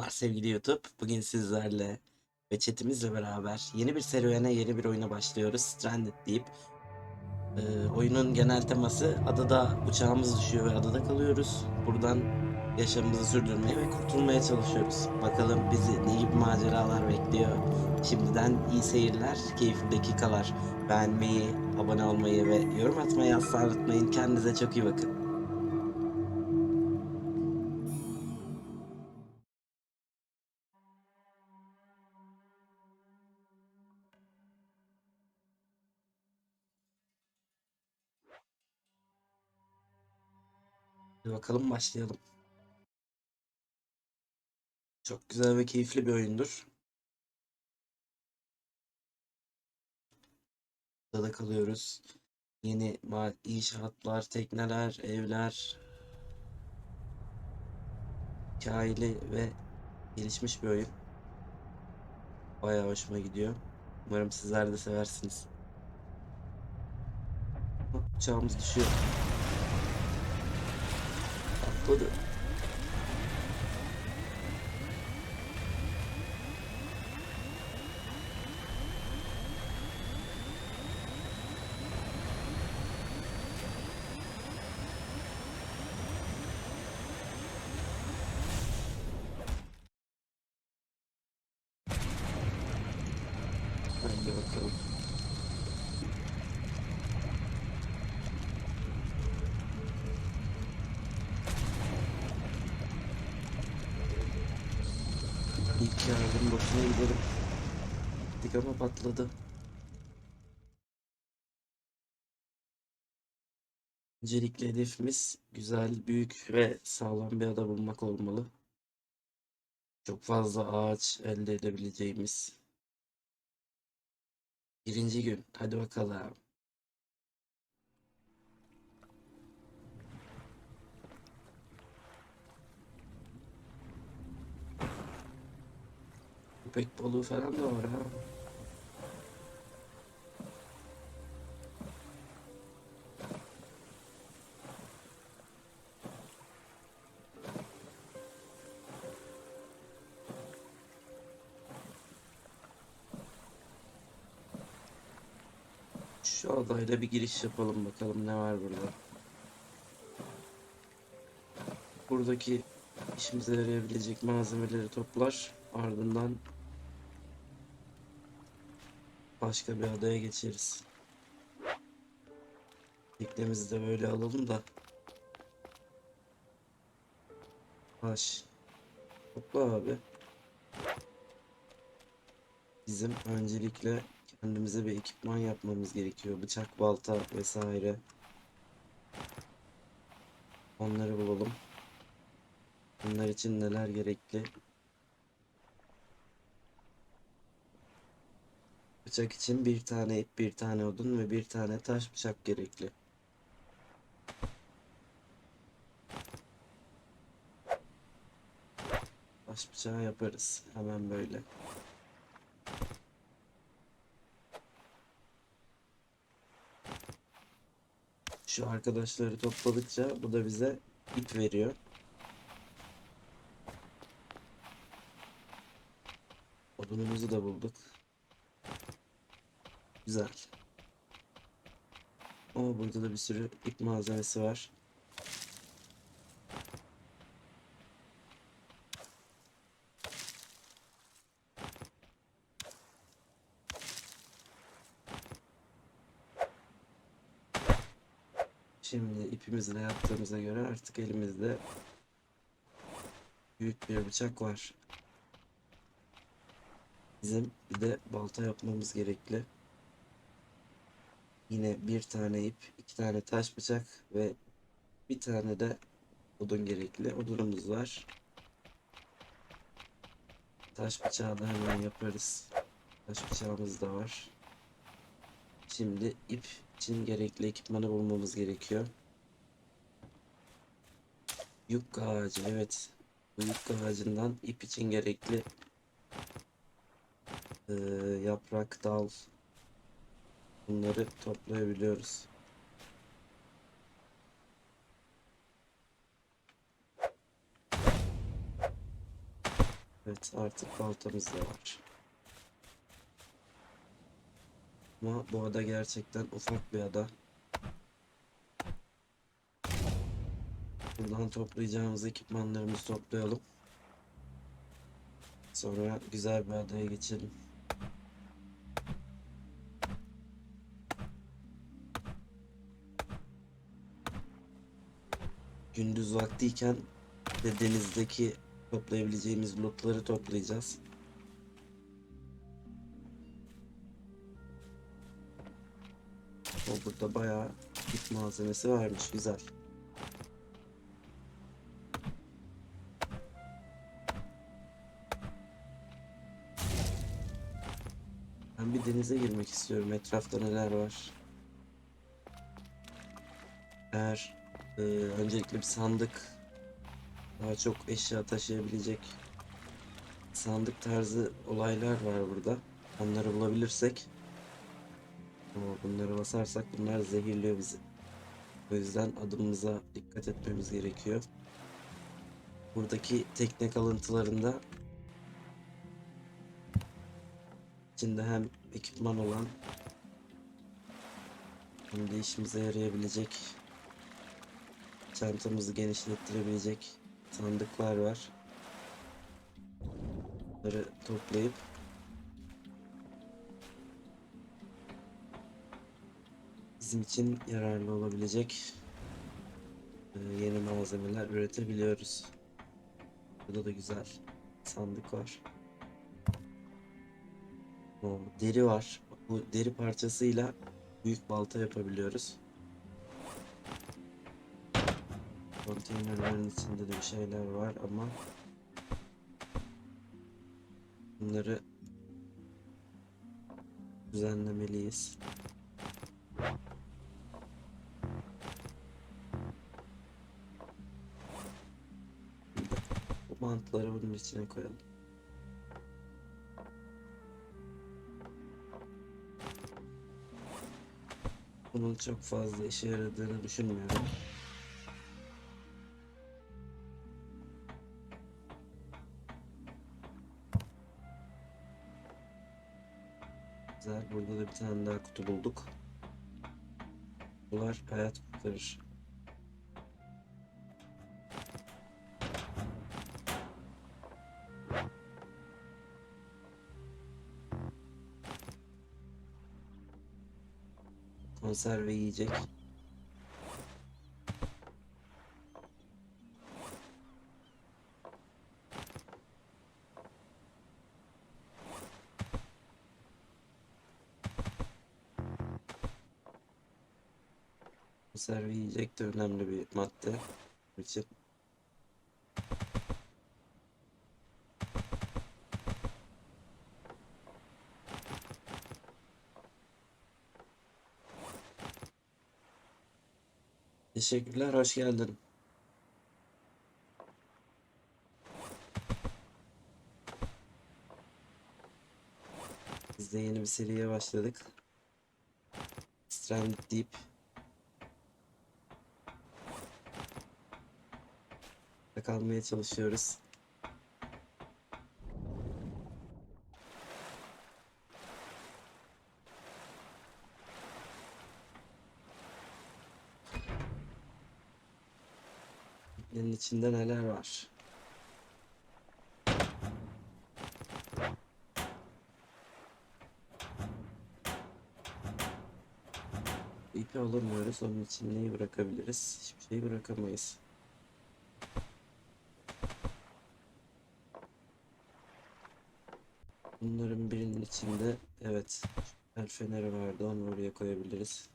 Selamlar sevgili YouTube. Bugün sizlerle ve chatimizle beraber yeni bir serüvene, yeni bir oyuna başlıyoruz. Stranded deyip. Ee, oyunun genel teması adada uçağımız düşüyor ve adada kalıyoruz. Buradan yaşamımızı sürdürmeye ve kurtulmaya çalışıyoruz. Bakalım bizi ne gibi maceralar bekliyor. Şimdiden iyi seyirler, keyifli dakikalar. Beğenmeyi, abone olmayı ve yorum atmayı asla unutmayın. Kendinize çok iyi bakın. Hadi bakalım başlayalım. Çok güzel ve keyifli bir oyundur. Adada kalıyoruz. Yeni inşaatlar, tekneler, evler. Hikayeli ve gelişmiş bir oyun. Bayağı hoşuma gidiyor. Umarım sizler de seversiniz. Hop, Uçağımız düşüyor. Atladı. Hadi bakalım. İlk yardım boşuna gidelim. Gittik ama patladı. Öncelikle hedefimiz güzel, büyük ve sağlam bir ada bulmak olmalı. Çok fazla ağaç elde edebileceğimiz. Birinci gün. Hadi bakalım. Köpek balığı falan da var ha. Şu adayla bir giriş yapalım bakalım ne var burada. Buradaki işimize yarayabilecek malzemeleri toplar. Ardından başka bir adaya geçeriz. Teknemizi de böyle alalım da. Baş. Topla abi. Bizim öncelikle kendimize bir ekipman yapmamız gerekiyor. Bıçak, balta vesaire. Onları bulalım. Bunlar için neler gerekli? Bıçak için bir tane ip, bir tane odun ve bir tane taş bıçak gerekli. Taş bıçağı yaparız. Hemen böyle. Şu arkadaşları topladıkça bu da bize ip veriyor. Odunumuzu da bulduk. Güzel. Ama burada da bir sürü ip malzemesi var. Şimdi ipimizle yaptığımıza göre artık elimizde büyük bir bıçak var. Bizim bir de balta yapmamız gerekli. Yine bir tane ip, iki tane taş bıçak ve bir tane de odun gerekli. Odunumuz var. Taş bıçağı da hemen yaparız. Taş bıçağımız da var. Şimdi ip için gerekli ekipmanı bulmamız gerekiyor. Yük ağacı evet. Bu yük ağacından ip için gerekli eee, yaprak, dal bunları toplayabiliyoruz. Evet artık baltamız da var. Ama bu ada gerçekten ufak bir ada. Buradan toplayacağımız ekipmanlarımızı toplayalım. Sonra güzel bir adaya geçelim. Gündüz vaktiyken de denizdeki toplayabileceğimiz lootları toplayacağız. O burada bayağı ip malzemesi varmış. Güzel. Ben bir denize girmek istiyorum. Etrafta neler var? Eğer e, öncelikle bir sandık daha çok eşya taşıyabilecek sandık tarzı olaylar var burada. Onları bulabilirsek ama bunları basarsak bunlar zehirliyor bizi. O yüzden adımımıza dikkat etmemiz gerekiyor. Buradaki tekne kalıntılarında içinde hem ekipman olan hem de işimize yarayabilecek çantamızı genişlettirebilecek sandıklar var. Bunları toplayıp bizim için yararlı olabilecek e, yeni malzemeler üretebiliyoruz. Burada da güzel sandık var. O deri var. Bu deri parçasıyla büyük balta yapabiliyoruz. Konteynerlerin içinde de bir şeyler var ama bunları düzenlemeliyiz. Bu bantları bunun içine koyalım. Bunun çok fazla işe yaradığını düşünmüyorum. Bir tane daha kutu bulduk. Bunlar hayat kurtarır. Konserve yiyecek. Yiyecek de önemli bir madde için. Teşekkürler, hoş geldin. Biz de yeni bir seriye başladık. Stranded Deep. Kalmaya çalışıyoruz. Teknenin içinde neler var? İpi alamıyoruz. Onun için neyi bırakabiliriz? Hiçbir şeyi bırakamayız. Bunların birinin içinde evet el feneri vardı. Onu oraya koyabiliriz.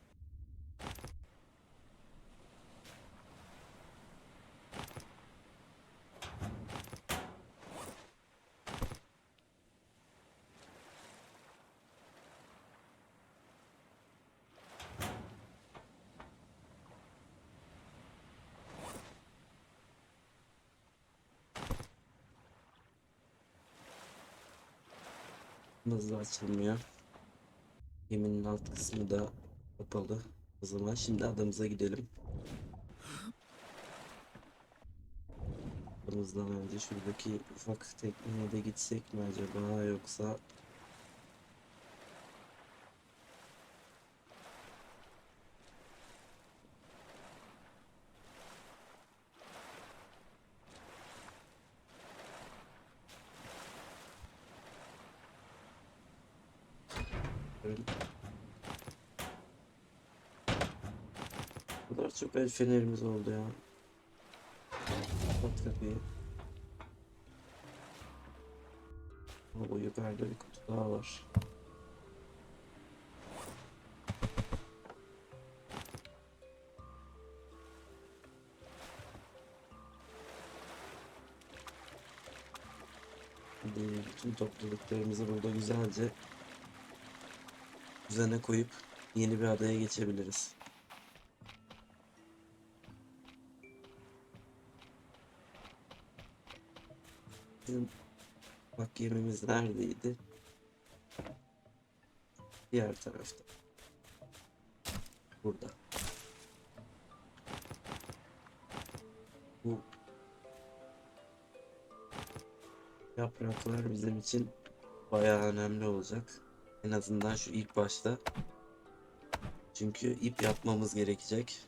Hızlı açılmıyor. Geminin alt kısmı da kapalı. O zaman şimdi adamıza gidelim. Yapmamızdan önce şuradaki ufak tekneye de gitsek mi acaba yoksa Böyle- Bu kadar çok el fenerimiz oldu ya. Kapat kapıyı. Bu yukarıda bir kutu daha var. Hadi bütün topladıklarımızı burada güzelce düzene koyup yeni bir adaya geçebiliriz. Bizim bak gemimiz neredeydi? Diğer tarafta. Burada. Bu yapraklar bizim için bayağı önemli olacak. En azından şu ilk başta. Çünkü ip yapmamız gerekecek.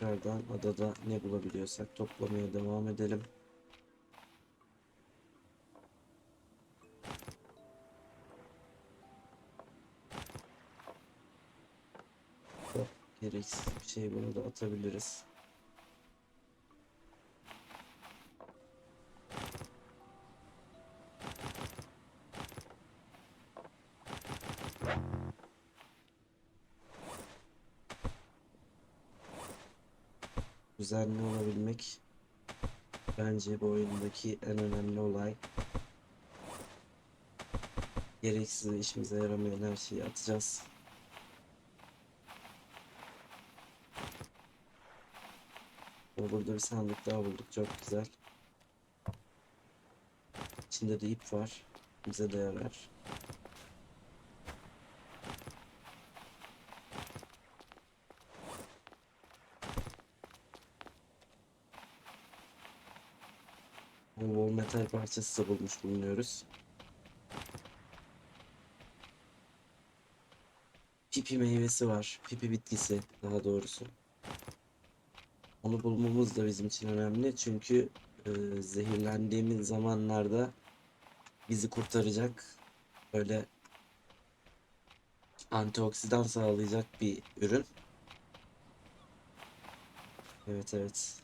Tekrardan adada ne bulabiliyorsak toplamaya devam edelim. Gereksiz bir şey bunu da atabiliriz. Düzenli olabilmek bence bu oyundaki en önemli olay. Gereksiz ve işimize yaramayan her şeyi atacağız. Burada bir sandık daha bulduk. Çok güzel. İçinde de ip var. Bize de yarar. Metal parçası da bulmuş bulunuyoruz. Pipi meyvesi var. Pipi bitkisi daha doğrusu. Onu bulmamız da bizim için önemli. Çünkü e, zehirlendiğimiz zamanlarda bizi kurtaracak böyle antioksidan sağlayacak bir ürün. Evet evet.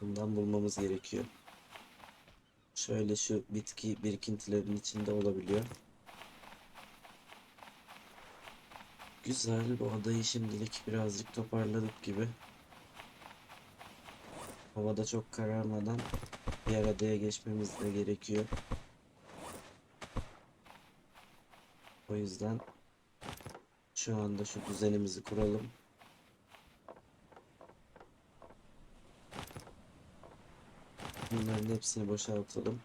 Bundan bulmamız gerekiyor. Şöyle şu bitki birikintilerinin içinde olabiliyor. Güzel bu adayı şimdilik birazcık toparladık gibi. Havada çok kararmadan diğer adaya geçmemiz de gerekiyor. O yüzden şu anda şu düzenimizi kuralım. Bunların hepsini boşaltalım.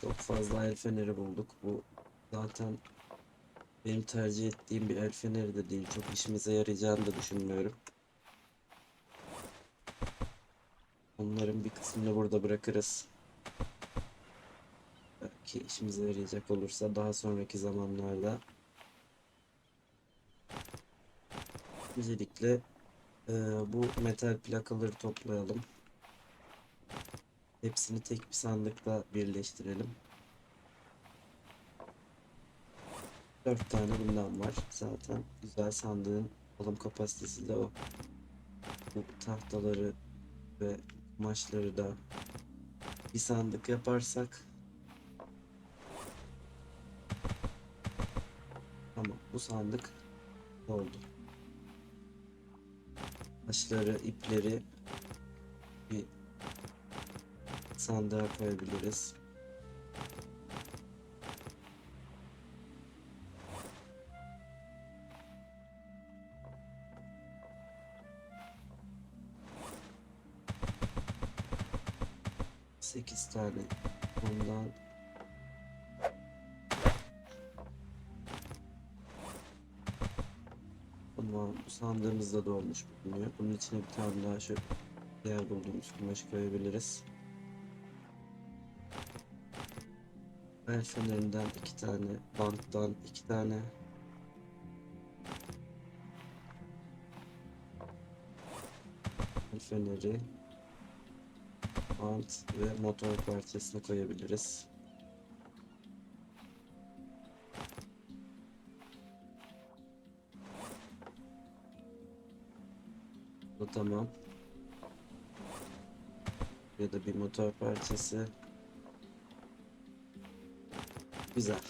Çok fazla el feneri bulduk. Bu zaten benim tercih ettiğim bir el feneri de değil. Çok işimize yarayacağını da düşünmüyorum. Onların bir kısmını burada bırakırız. Belki işimize yarayacak olursa daha sonraki zamanlarda. Öncelikle e, bu metal plakaları toplayalım. Hepsini tek bir sandıkla birleştirelim. Dört tane bundan var zaten. Güzel sandığın alım kapasitesi de o. Bu tahtaları ve kumaşları da bir sandık yaparsak Tamam bu sandık oldu. Taşları, ipleri bir sandığa koyabiliriz. Sandığımızda da olmuş bulunuyor. Bunun içine bir tane daha şu diğer bulduğumuz kumaşı koyabiliriz. El fenerinden iki tane, banttan iki tane. El feneri, bant ve motor parçasını koyabiliriz. Tamam. Ya da bir motor parçası. Güzel.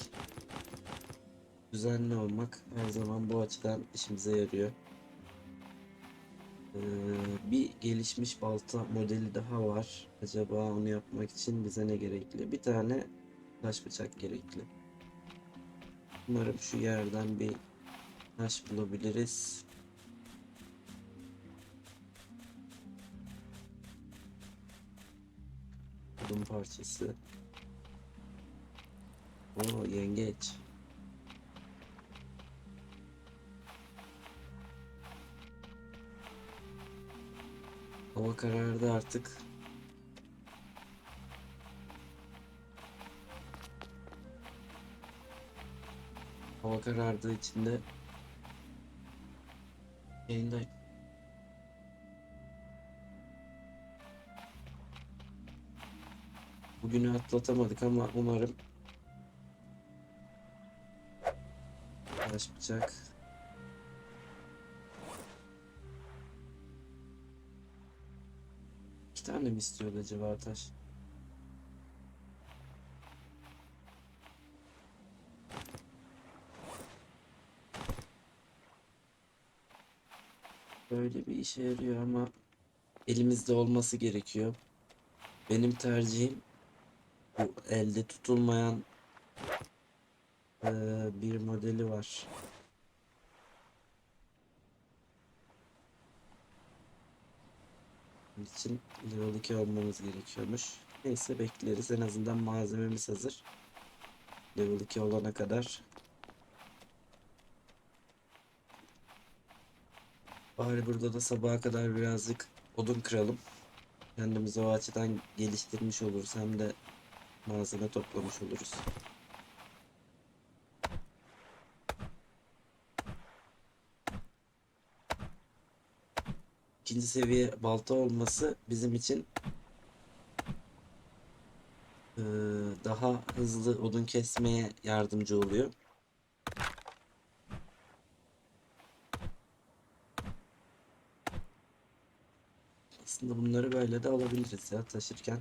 Düzenli olmak her zaman bu açıdan işimize yarıyor. Ee, bir gelişmiş balta modeli daha var. Acaba onu yapmak için bize ne gerekli? Bir tane taş bıçak gerekli. Umarım şu yerden bir taş bulabiliriz. Odun parçası. Oo yengeç. Hava karardı artık. Hava karardığı için de yayındayım. Bugünü atlatamadık ama umarım bıçak İki tane mi istiyordu acaba taş? Böyle bir işe yarıyor ama elimizde olması gerekiyor. Benim tercihim bu elde tutulmayan eee, bir modeli var. İçin level 2 olmamız gerekiyormuş. Neyse bekleriz. En azından malzememiz hazır. Level 2 olana kadar. Bari burada da sabaha kadar birazcık odun kıralım. Kendimizi o açıdan geliştirmiş oluruz. Hem de malzeme toplamış oluruz. İkinci seviye balta olması bizim için eee, daha hızlı odun kesmeye yardımcı oluyor. Aslında bunları böyle de alabiliriz ya taşırken.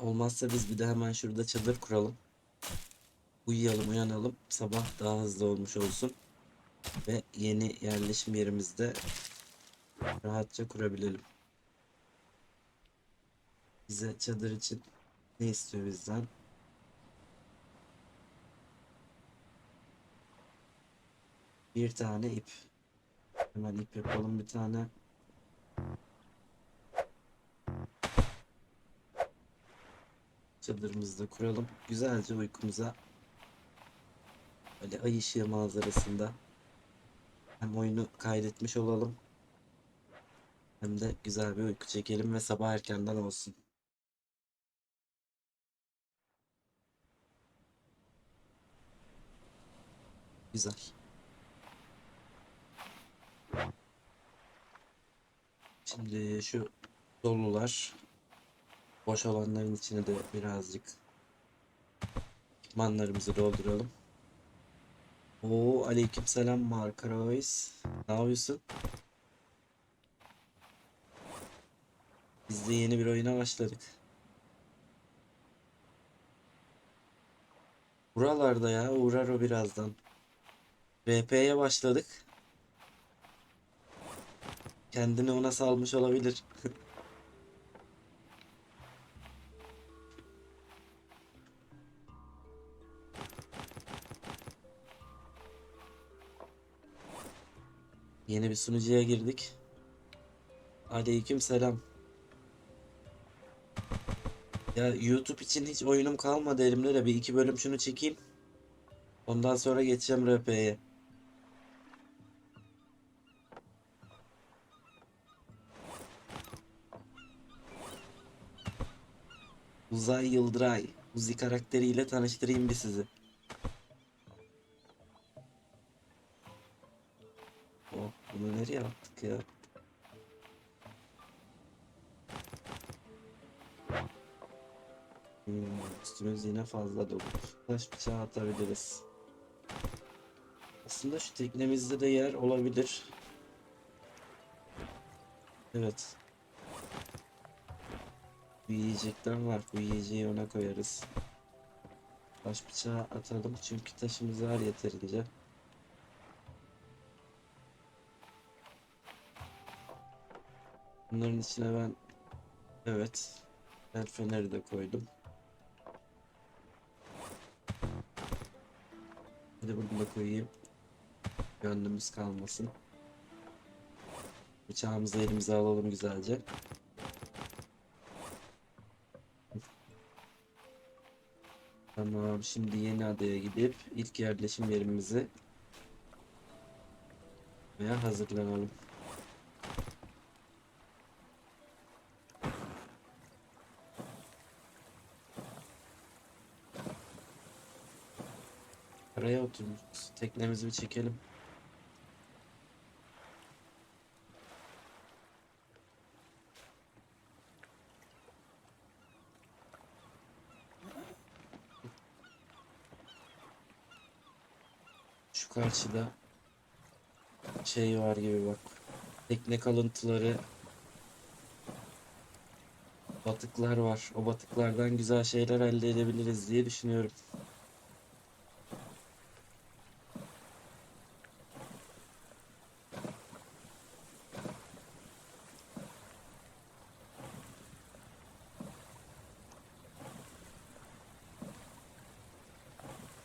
Olmazsa biz bir de hemen şurada çadır kuralım. Uyuyalım, uyanalım. Sabah daha hızlı olmuş olsun. Ve yeni yerleşim yerimizde rahatça kurabilelim. Bize çadır için ne istiyor bizden? Bir tane ip. Hemen ip yapalım bir tane. Çadırımızı da kuralım. Güzelce uykumuza böyle ay ışığı manzarasında hem oyunu kaydetmiş olalım hem de güzel bir uyku çekelim ve sabah erkenden olsun. Güzel. Şimdi şu dolular boş olanların içine de birazcık ekipmanlarımızı dolduralım. Oo aleykümselam Mark Reis. Ne yapıyorsun? Biz de yeni bir oyuna başladık. Buralarda ya uğrar o birazdan. RP'ye başladık. Kendini ona salmış olabilir. Yeni bir sunucuya girdik. Aleyküm selam. Ya YouTube için hiç oyunum kalmadı elimde de bir iki bölüm şunu çekeyim. Ondan sonra geçeceğim RP'ye. Uzay Yıldıray. Uzi karakteriyle tanıştırayım bir sizi. Nereye attık ya? Hmm, üstümüz yine fazla dolu. Taş bıçağı atabiliriz. Aslında şu teknemizde de yer olabilir. Evet. Bu yiyecekler var. Bu yiyeceği ona koyarız. Taş bıçağı atalım çünkü taşımız var yeterince. Bunların içine ben evet el feneri de koydum. Bir de bunu da koyayım. Gönlümüz kalmasın. Bıçağımızı elimize alalım güzelce. Tamam, şimdi yeni adaya gidip ilk yerleşim yerimizi veya hazırlanalım. Araya oturmuş. Teknemizi bir çekelim. Şu karşıda şey var gibi bak. Tekne kalıntıları batıklar var. O batıklardan güzel şeyler elde edebiliriz diye düşünüyorum.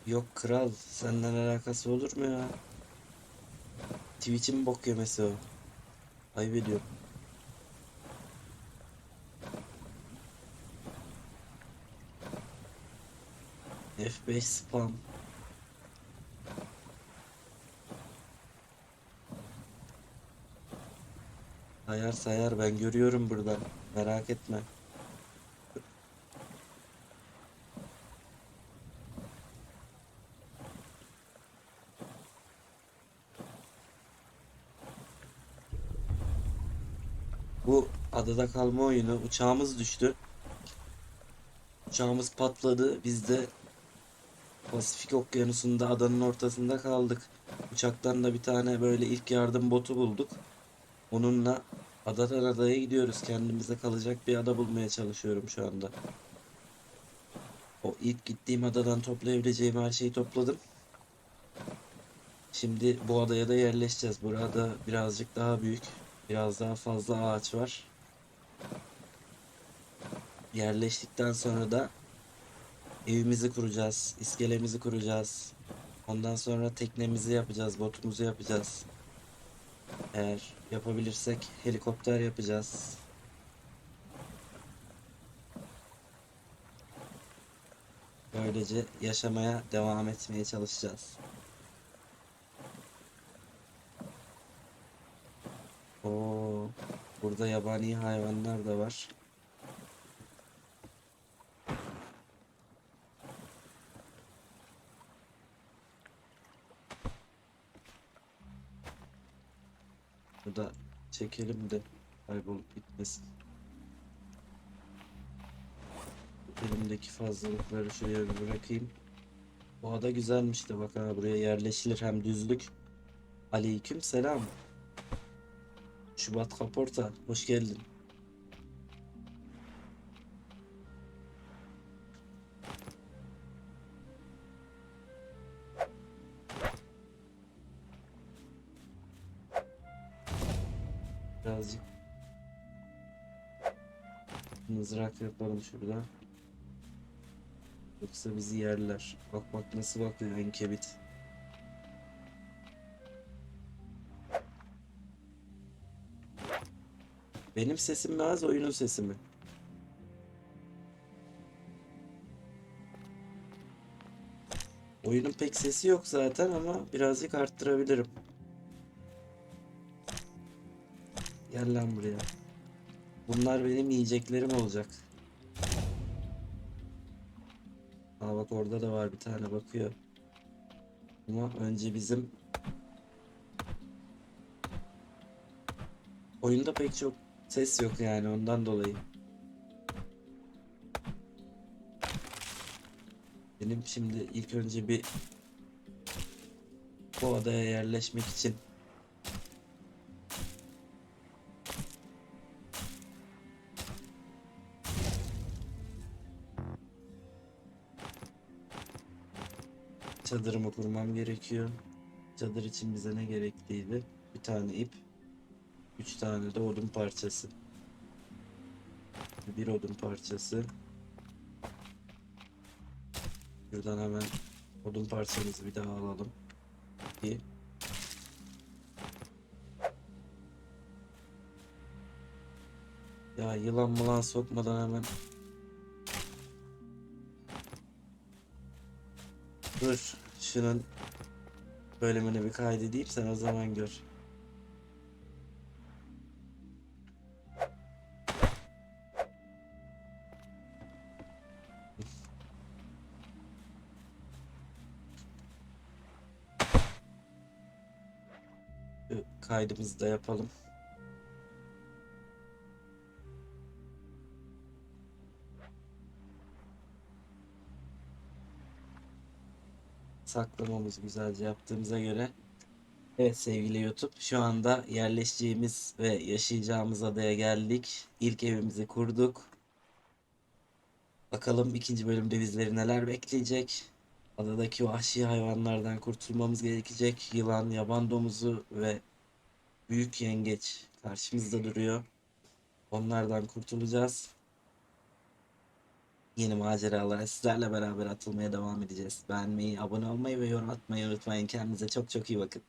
Yok kral, senden alakası olur mu ya? Twitch'in bok yemesi o. Ayıp ediyorum. F5 spam. Sayar sayar ben görüyorum buradan. Merak etme. Bu adada kalma oyunu uçağımız düştü. Uçağımız patladı. Biz de Pasifik Okyanusu'nda adanın ortasında kaldık. Uçaktan da bir tane böyle ilk yardım botu bulduk. Onunla adadan adaya gidiyoruz. Kendimize kalacak bir ada bulmaya çalışıyorum şu anda. O ilk gittiğim adadan toplayabileceğim her şeyi topladım. Şimdi bu adaya da yerleşeceğiz. Burada birazcık daha büyük, biraz daha fazla ağaç var. Yerleştikten sonra da evimizi kuracağız, iskelemizi kuracağız. Ondan sonra teknemizi yapacağız, botumuzu yapacağız. Eğer yapabilirsek helikopter yapacağız. Böylece yaşamaya devam etmeye çalışacağız. Oo, burada yabani hayvanlar da var. Bu da çekelim de kaybolup gitmesin. Elimdeki fazlalıkları şuraya bir bırakayım. Bu ada güzelmiş de bak ha buraya yerleşilir hem düzlük. Aleyküm selam. Şubat Kaporta hoş geldin. Mızrak yapalım şurada. Yoksa bizi yerler. Bak bak nasıl bakıyor enkebit. Benim sesim mi az oyunun sesi mi? Oyunun pek sesi yok zaten ama birazcık arttırabilirim. Gel lan buraya. Bunlar benim yiyeceklerim olacak. Aa bak orada da var bir tane bakıyor. Ama önce bizim oyunda pek çok ses yok yani ondan dolayı. Benim şimdi ilk önce bir bu adaya yerleşmek için çadırımı kurmam gerekiyor. Çadır için bize ne gerekliydi? Bir tane ip, üç tane de odun parçası. Bir odun parçası. Buradan hemen odun parçamızı bir daha alalım. Bir. Ya yılan mılan sokmadan hemen Dur şunun bölümünü bir kaydedeyim sen o zaman gör. Kaydımızı da yapalım. Saklamamızı güzelce yaptığımıza göre Evet sevgili YouTube şu anda yerleşeceğimiz ve yaşayacağımız adaya geldik. İlk evimizi kurduk. Bakalım ikinci bölümde bizleri neler bekleyecek. Adadaki vahşi hayvanlardan kurtulmamız gerekecek. Yılan, yaban domuzu ve büyük yengeç karşımızda duruyor. Onlardan kurtulacağız. Yeni maceralara sizlerle beraber atılmaya devam edeceğiz. Beğenmeyi, abone olmayı ve yorum atmayı unutmayın. Kendinize çok çok iyi bakın.